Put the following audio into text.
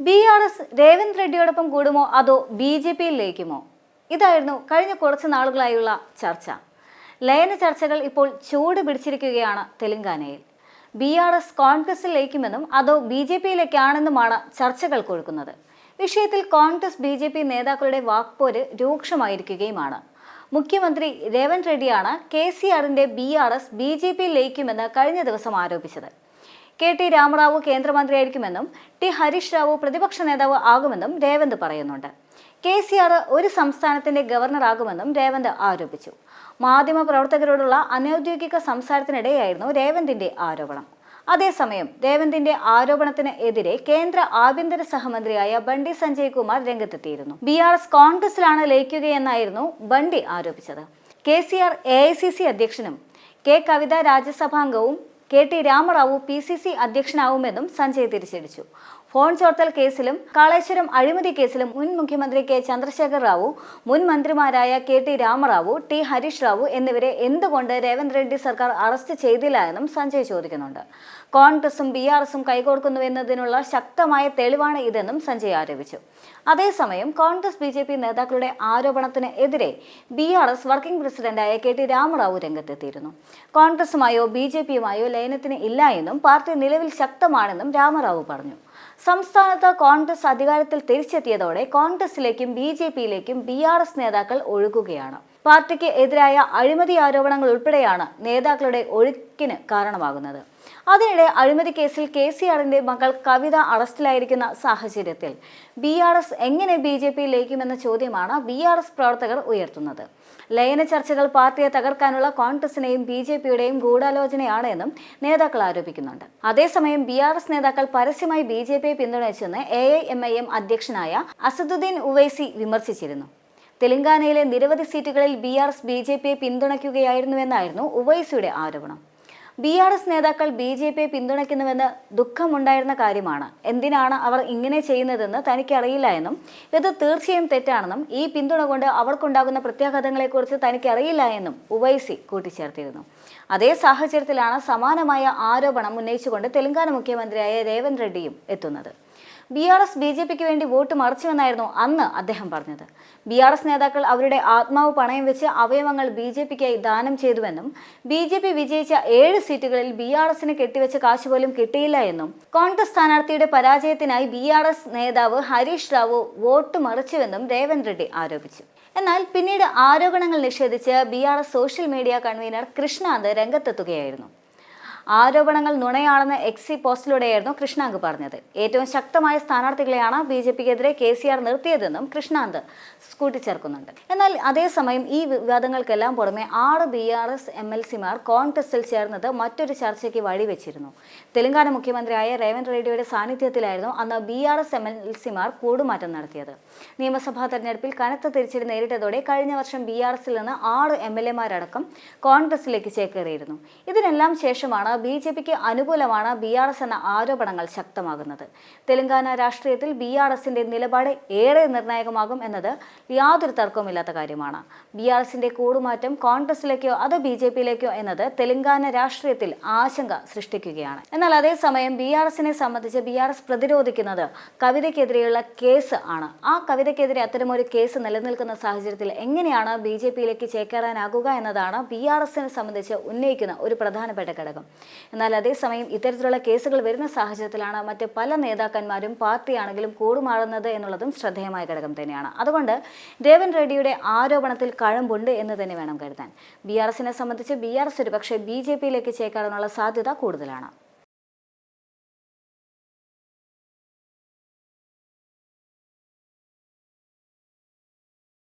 B R S Revanth റെഡ്ഡിയോടൊപ്പം കൂടുമോ? അതോ ബി ജെ പിയിൽ ലയിക്കുമോ ഇതായിരുന്നു കഴിഞ്ഞ കുറച്ച് നാളുകളായുള്ള ചർച്ച. ലയന ചർച്ചകൾ ഇപ്പോൾ ചൂട് പിടിച്ചിരിക്കുകയാണ് തെലങ്കാനയിൽ. ബി ആർ എസ് കോൺഗ്രസിൽ ലയിക്കുമെന്നും അതോ ബി ജെ പിയിലേക്കാണെന്നുമാണ് ചർച്ചകൾ കൊഴുക്കുന്നത് വിഷയത്തിൽ കോൺഗ്രസ് ബി ജെ പി നേതാക്കളുടെ വാക്പോര് രൂക്ഷമായിരിക്കുകയുമാണ്. മുഖ്യമന്ത്രി രേവന്ത് റെഡ്ഡിയാണ് കെ സി ആറിന്റെ B R S B J പിയിൽ ലയിക്കുമെന്ന് കഴിഞ്ഞ ദിവസം ആരോപിച്ചത്. കെ ടി രാമറാവു കേന്ദ്രമന്ത്രിയായിരിക്കുമെന്നും ടി ഹരീഷ് റാവു പ്രതിപക്ഷ നേതാവ് ആകുമെന്നും രേവന്ത് പറയുന്നുണ്ട്. കെ സി ആർ ഒരു സംസ്ഥാനത്തിന്റെ ഗവർണറാകുമെന്നും രേവന്ത് ആരോപിച്ചു. മാധ്യമ പ്രവർത്തകരോടുള്ള അനൌദ്യോഗിക സംസാരത്തിനിടെയായിരുന്നു രേവന്തിന്റെ ആരോപണം. അതേസമയം രേവന്തിന്റെ ആരോപണത്തിന് എതിരെ കേന്ദ്ര ആഭ്യന്തര സഹമന്ത്രിയായ ബണ്ടി സഞ്ജയ് കുമാർ രംഗത്തെത്തിയിരുന്നു. ബി ആർ എസ് കോൺഗ്രസിലാണ് ലയിക്കുകയെന്നായിരുന്നു Bandi ആരോപിച്ചത്. K C R A I C C അധ്യക്ഷനും K Kavitha രാജ്യസഭാംഗവും K T Rama Rao P C C അധ്യക്ഷനാവുമെന്നും Sanjay തിരിച്ചടിച്ചു. ഫോൺ ചോർത്തൽ കേസിലും കാളേശ്വരം അഴിമതി കേസിലും മുൻ മുഖ്യമന്ത്രി കെ ചന്ദ്രശേഖർ റാവു മുൻ മന്ത്രിമാരായ K T Rama Rao T Harish Rao എന്നിവരെ എന്തുകൊണ്ട് രേവന്ത് റെഡ്ഡി സർക്കാർ അറസ്റ്റ് ചെയ്തില്ല എന്നും സഞ്ജയ് ചോദിക്കുന്നുണ്ട്. കോൺഗ്രസും ബി ആർ എസും കൈകോർക്കുന്നുവെന്നതിനുള്ള ശക്തമായ തെളിവാണ് ഇതെന്നും സഞ്ജയ് ആരോപിച്ചു. അതേസമയം കോൺഗ്രസ് ബി ജെ പി നേതാക്കളുടെ ആരോപണത്തിന് എതിരെ ബി ആർ എസ് വർക്കിംഗ് പ്രസിഡന്റായ കെ ടി രാമറാവു രംഗത്തെത്തിയിരുന്നു. കോൺഗ്രസുമായോ ബി ജെ പിയുമായോ ലയനത്തിന് ഇല്ല എന്നും പാർട്ടി നിലവിൽ ശക്തമാണെന്നും രാമറാവു പറഞ്ഞു. സംസ്ഥാനത്ത് കോൺഗ്രസ് അധികാരത്തിൽ തിരിച്ചെത്തിയതോടെ കോൺഗ്രസിലേക്കും ബി ജെ പിയിലേക്കും ബി ആർ എസ് നേതാക്കൾ ഒഴുകുകയാണ്. പാർട്ടിക്ക് എതിരായ അഴിമതി ആരോപണങ്ങൾ ഉൾപ്പെടെയാണ് നേതാക്കളുടെ ഒഴുക്കിന് കാരണമാകുന്നത്. അതിനിടെ അഴിമതി കേസിൽ കെ സി ആറിന്റെ മകൾ കവിത അറസ്റ്റിലായിരിക്കുന്ന സാഹചര്യത്തിൽ ബി ആർ എസ് എങ്ങനെ ബി ജെ പി ലയിക്കുമെന്ന ചോദ്യമാണ് ബി ആർ എസ് പ്രവർത്തകർ ഉയർത്തുന്നത്. ലയന ചർച്ചകൾ പാർട്ടിയെ തകർക്കാനുള്ള കോൺഗ്രസിനെയും ബി ജെ പിയുടെയും ഗൂഢാലോചനയാണ് എന്നും നേതാക്കൾ ആരോപിക്കുന്നുണ്ട്. അതേസമയം ബി ആർ എസ് നേതാക്കൾ പരസ്യമായി ബി ജെ പിയെ പിന്തുണച്ചെന്ന് A I M I M അധ്യക്ഷനായ അസദുദ്ദീൻ ഉവൈസി വിമർശിച്ചിരുന്നു. തെലങ്കാനയിലെ നിരവധി സീറ്റുകളിൽ B R S B J പിയെ പിന്തുണയ്ക്കുകയായിരുന്നുവെന്നായിരുന്നു ഉവൈസിയുടെ ആരോപണം. ബി ആർ എസ് നേതാക്കൾ ബി ജെ പിയെ പിന്തുണയ്ക്കുന്നുവെന്ന് ദുഃഖമുണ്ടായിരുന്ന കാര്യമാണ്. എന്തിനാണ് അവർ ഇങ്ങനെ ചെയ്യുന്നതെന്ന് തനിക്കറിയില്ല എന്നും ഇത് തീർച്ചയായും തെറ്റാണെന്നും ഈ പിന്തുണ കൊണ്ട് അവർക്കുണ്ടാകുന്ന പ്രത്യാഘാതങ്ങളെക്കുറിച്ച് തനിക്കറിയില്ല എന്നും ഉവൈസി കൂട്ടിച്ചേർത്തിരുന്നു. അതേ സാഹചര്യത്തിലാണ് സമാനമായ ആരോപണം ഉന്നയിച്ചുകൊണ്ട് തെലങ്കാന മുഖ്യമന്ത്രിയായ രേവന്ത് റെഡ്ഡിയും എത്തുന്നത്. B R S B J പിക്ക് വേണ്ടി വോട്ട് മറിച്ചുവെന്നായിരുന്നു അന്ന് അദ്ദേഹം പറഞ്ഞത്. ബി ആർ എസ് നേതാക്കൾ അവരുടെ ആത്മാവ് പണയം വെച്ച് അവയവങ്ങൾ ബി ജെ പിക്കായി ദാനം ചെയ്തുവെന്നും ബി ജെ പി വിജയിച്ച ഏഴ് സീറ്റുകളിൽ ബി ആർ എസിന് കെട്ടിവെച്ച കാശ് പോലും കിട്ടിയില്ല എന്നും കോൺഗ്രസ് സ്ഥാനാർത്ഥിയുടെ പരാജയത്തിനായി ബി ആർ എസ് നേതാവ് ഹരീഷ് റാവു വോട്ട് മറിച്ചുവെന്നും രേവന്ത് റെഡ്ഡി ആരോപിച്ചു. എന്നാൽ പിന്നീട് ആരോപണങ്ങൾ നിഷേധിച്ച് B R S social media convenor Krishanth രംഗത്തെത്തുകയായിരുന്നു. ആരോപണങ്ങൾ നുണയാണെന്ന് എക്സി പോസ്റ്റിലൂടെയായിരുന്നു കൃഷ്ണാങ്ക് പറഞ്ഞത്. ഏറ്റവും ശക്തമായ സ്ഥാനാർത്ഥികളെയാണ് ബി ജെ പിക്കെതിരെ കെ സി ആർ നിർത്തിയതെന്നും കൃഷ്ണാന്ത് കൂട്ടിച്ചേർക്കുന്നുണ്ട്. എന്നാൽ അതേസമയം ഈ വിവാദങ്ങൾക്കെല്ലാം പുറമെ ആറ് B R S M L സിമാർ കോൺഗ്രസിൽ ചേർന്നത് മറ്റൊരു ചർച്ചയ്ക്ക് വഴിവെച്ചിരുന്നു. തെലങ്കാന മുഖ്യമന്ത്രിയായ രേവന്ത് റെഡ്ഡിയുടെ സാന്നിധ്യത്തിലായിരുന്നു അന്ന് B R S M L സിമാർ കൂടുമാറ്റം നടത്തിയത്. നിയമസഭാ തെരഞ്ഞെടുപ്പിൽ കനത്ത തിരിച്ചടി നേരിട്ടതോടെ കഴിഞ്ഞ വർഷം ബി ആർ എസിൽ നിന്ന് ആറ് എം എൽ എമാരടക്കം കോൺഗ്രസിലേക്ക് ചേക്കേറിയിരുന്നു. ഇതിനെല്ലാം ശേഷമാണ് ബി ജെ പിക്ക് അനുകൂലമാണ് ബി ആർ എസ് എന്ന ആരോപണങ്ങൾ ശക്തമാകുന്നത്. തെലങ്കാന രാഷ്ട്രീയത്തിൽ ബി ആർ എസിന്റെ നിലപാട് ഏറെ നിർണായകമാകും എന്നത് യാതൊരു തർക്കവുമില്ലാത്ത കാര്യമാണ്. ബി ആർ എസിന്റെ കൂടുമാറ്റം കോൺഗ്രസിലേക്കോ അതോ ബി ജെ പിയിലേക്കോ എന്നത് തെലങ്കാന രാഷ്ട്രീയത്തിൽ ആശങ്ക സൃഷ്ടിക്കുകയാണ്. എന്നാൽ അതേസമയം ബി ആർ എസിനെ സംബന്ധിച്ച് ബി ആർ എസ് പ്രതിരോധിക്കുന്നത് കവിതയ്ക്കെതിരെയുള്ള കേസ് ആണ്. ആ കവിതയ്ക്കെതിരെ അത്തരമൊരു കേസ് നിലനിൽക്കുന്ന സാഹചര്യത്തിൽ എങ്ങനെയാണ് ബി ജെ പിയിലേക്ക് ചേക്കേറാനാകുക എന്നതാണ് ബി ആർ എസിനെ സംബന്ധിച്ച് ഉന്നയിക്കുന്ന ഒരു പ്രധാനപ്പെട്ട ഘടകം. എന്നാൽ അതേസമയം ഇത്തരത്തിലുള്ള കേസുകൾ വരുന്ന സാഹചര്യത്തിലാണ് മറ്റ് പല നേതാക്കന്മാരും പാർട്ടിയാണെങ്കിലും കൂടുമാറുന്നത് എന്നുള്ളതും ശ്രദ്ധേയമായ ഘടകം തന്നെയാണ്. അതുകൊണ്ട് ദേവൻ റെഡ്ഡിയുടെ ആരോപണത്തിൽ കഴമ്പുണ്ട് എന്ന് തന്നെ വേണം കരുതാൻ. ബി ആർ എസിനെ സംബന്ധിച്ച് ബി ആർ എസ് ഒരു പക്ഷേ ബി ജെ പിയിലേക്ക് ചേക്കാറാനുള്ള സാധ്യത കൂടുതലാണ്.